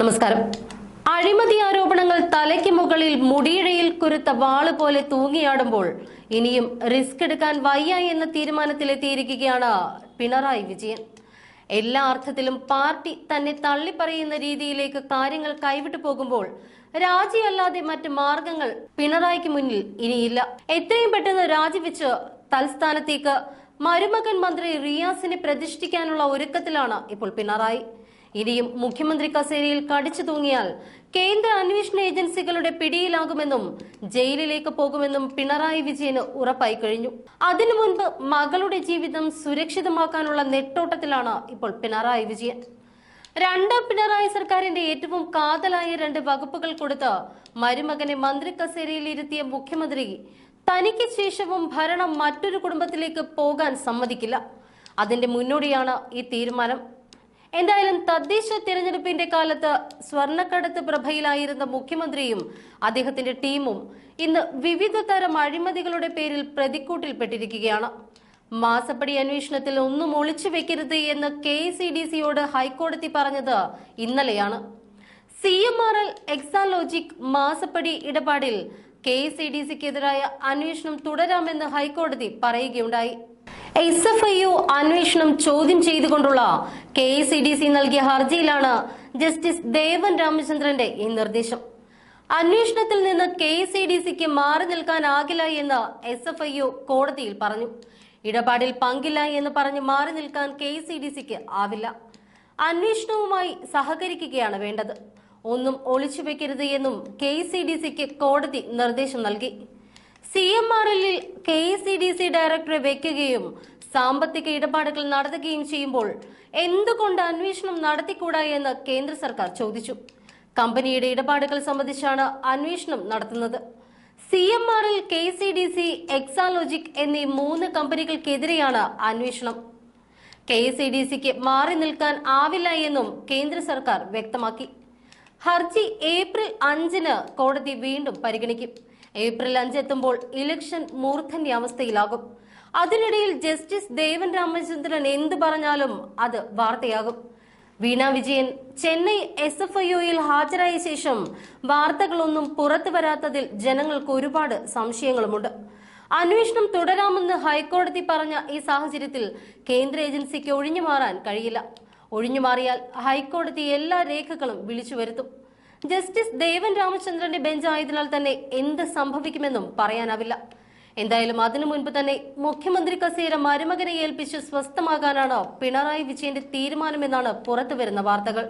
നമസ്കാരം. അഴിമതി ആരോപണങ്ങൾ തലയ്ക്ക് മുകളിൽ മുടിയിഴയിൽ കുരുത്ത വാൾ പോലെ തൂങ്ങിയാടുമ്പോൾ ഇനിയും റിസ്ക് എടുക്കാൻ വയ്യ എന്ന തീരുമാനത്തിലെത്തിയിരിക്കുകയാണ് പിണറായി വിജയൻ. എല്ലാ അർത്ഥത്തിലും പാർട്ടി തന്നെ തള്ളിപ്പറയുന്ന രീതിയിലേക്ക് കാര്യങ്ങൾ കൈവിട്ടു പോകുമ്പോൾ രാജിയല്ലാതെ മറ്റ് മാർഗങ്ങൾ പിണറായിക്ക് മുന്നിൽ ഇനിയില്ല. എത്രയും പെട്ടെന്ന് രാജിവെച്ച് തൽസ്ഥാനത്തേക്ക് മരുമകൻ മന്ത്രി റിയാസിനെ പ്രതിഷ്ഠിക്കാനുള്ള ഒരുക്കത്തിലാണ് ഇപ്പോൾ പിണറായി. ഇനിയും മുഖ്യമന്ത്രി കസേരയിൽ കടിച്ചു തൂങ്ങിയാൽ കേന്ദ്ര അന്വേഷണ ഏജൻസികളുടെ പിടിയിലാകുമെന്നും ജയിലിലേക്ക് പോകുമെന്നും പിണറായി വിജയന് ഉറപ്പായി കഴിഞ്ഞു. അതിനു മുൻപ് മകളുടെ ജീവിതം സുരക്ഷിതമാക്കാനുള്ള നെട്ടോട്ടത്തിലാണ് ഇപ്പോൾ പിണറായി വിജയൻ. രണ്ടാം പിണറായി സർക്കാരിന്റെ ഏറ്റവും കാതലായ രണ്ട് വകുപ്പുകൾ കൊടുത്ത് മരുമകനെ മന്ത്രി കസേരയിൽ ഇരുത്തിയ മുഖ്യമന്ത്രി തനിക്ക് ശേഷവും ഭരണം മറ്റൊരു കുടുംബത്തിലേക്ക് പോകാൻ സമ്മതിക്കില്ല. അതിന്റെ മുന്നോടിയാണ് ഈ തീരുമാനം. എന്തായാലും തദ്ദേശ തിരഞ്ഞെടുപ്പിന്റെ കാലത്ത് സ്വർണക്കടത്ത് പ്രഭയിലായിരുന്ന മുഖ്യമന്ത്രിയും അദ്ദേഹത്തിന്റെ ടീമും ഇന്ന് വിവിധ തരം അഴിമതികളുടെ പേരിൽ പ്രതിക്കൂട്ടിൽപ്പെട്ടിരിക്കുകയാണ്. മാസപ്പടി അന്വേഷണത്തിൽ ഒന്നും ഒളിച്ചു വെക്കരുത് എന്ന് കെ സി ഡി സിയോട് ഹൈക്കോടതി പറഞ്ഞത് ഇന്നലെയാണ്. C M R L Exalogic മാസപ്പടി ഇടപാടിൽ കെ സി ഡി സിക്കെതിരായ അന്വേഷണം തുടരാമെന്ന് ഹൈക്കോടതി പറയുകയുണ്ടായി. എസ് എഫ് ഐ യു അന്വേഷണം ചോദ്യം ചെയ്തുകൊണ്ടുള്ള കെ സി ഡി സി നൽകിയ ഹർജിയിലാണ് ജസ്റ്റിസ് ദേവൻ രാമചന്ദ്രന്റെ ഈ നിർദ്ദേശം. അന്വേഷണത്തിൽ നിന്ന് കെ സി ഡി സിക്ക് മാറി നിൽക്കാനാകില്ല എന്ന് എസ് എഫ് ഐ യു കോടതിയിൽ പറഞ്ഞു. ഇടപാടിൽ പങ്കില്ല എന്ന് പറഞ്ഞ് മാറി നിൽക്കാൻ കെ സി ഡി സിക്ക് ആവില്ല. അന്വേഷണവുമായി സഹകരിക്കുകയാണ് വേണ്ടത്. ഒന്നും ഒളിച്ചു വെക്കരുത് എന്നും കെ സി ഡി സിക്ക് കോടതി നിർദ്ദേശം നൽകി. സി എം ആർ എല്ലിൽ കെ ഡി സി ഡയറക്ടറെ വെക്കുകയും സാമ്പത്തിക ഇടപാടുകൾ നടത്തുകയും ചെയ്യുമ്പോൾ എന്തുകൊണ്ട് അന്വേഷണം നടത്തിക്കൂടാ എന്ന് കേന്ദ്ര സർക്കാർ ചോദിച്ചു. കമ്പനിയുടെ ഇടപാടുകൾ സംബന്ധിച്ചാണ് അന്വേഷണം നടത്തുന്നത്. സി എം ആറിൽ K C D C Exalogic എന്നീ മൂന്ന് കമ്പനികൾക്കെതിരെയാണ് അന്വേഷണം. കെ സി ഡി സിക്ക് മാറി നിൽക്കാൻ ആവില്ല എന്നും കേന്ദ്ര സർക്കാർ വ്യക്തമാക്കി. ഹർജി ഏപ്രിൽ അഞ്ചിന് കോടതി വീണ്ടും പരിഗണിക്കും. ഏപ്രിൽ അഞ്ച് എത്തുമ്പോൾ ഇലക്ഷൻ മൂർധന്യ അവസ്ഥയിലാകും അതിനിടയിൽ ജസ്റ്റിസ് ദേവൻ രാമചന്ദ്രൻ എന്ത് പറഞ്ഞാലും അത് വാർത്തയാകും. Veena Vijayan Chennai S F I ഒയിൽ ഹാജരായ ശേഷം വാർത്തകളൊന്നും പുറത്തു വരാത്തതിൽ ജനങ്ങൾക്ക് ഒരുപാട് സംശയങ്ങളുമുണ്ട്. അന്വേഷണം തുടരാമെന്ന് ഹൈക്കോടതി പറഞ്ഞ ഈ സാഹചര്യത്തിൽ കേന്ദ്ര ഏജൻസിക്ക് ഒഴിഞ്ഞു മാറാൻ കഴിയില്ല. ഒഴിഞ്ഞു മാറിയാൽ ഹൈക്കോടതി എല്ലാ രേഖകളും വിളിച്ചു വരുത്തും. ജസ്റ്റിസ് ദേവൻ രാമചന്ദ്രന്റെ ബെഞ്ചായതിനാൽ തന്നെ എന്ത് സംഭവിക്കുമെന്നും പറയാനാവില്ല. എന്തായാലും അതിനു മുൻപ് തന്നെ മുഖ്യമന്ത്രി കസേര മരുമകനെ ഏൽപ്പിച്ച് സ്വസ്ഥമാകാനാണ് പിണറായി വിജയന്റെ തീരുമാനമെന്നാണ് പുറത്തുവരുന്ന വാർത്തകൾ.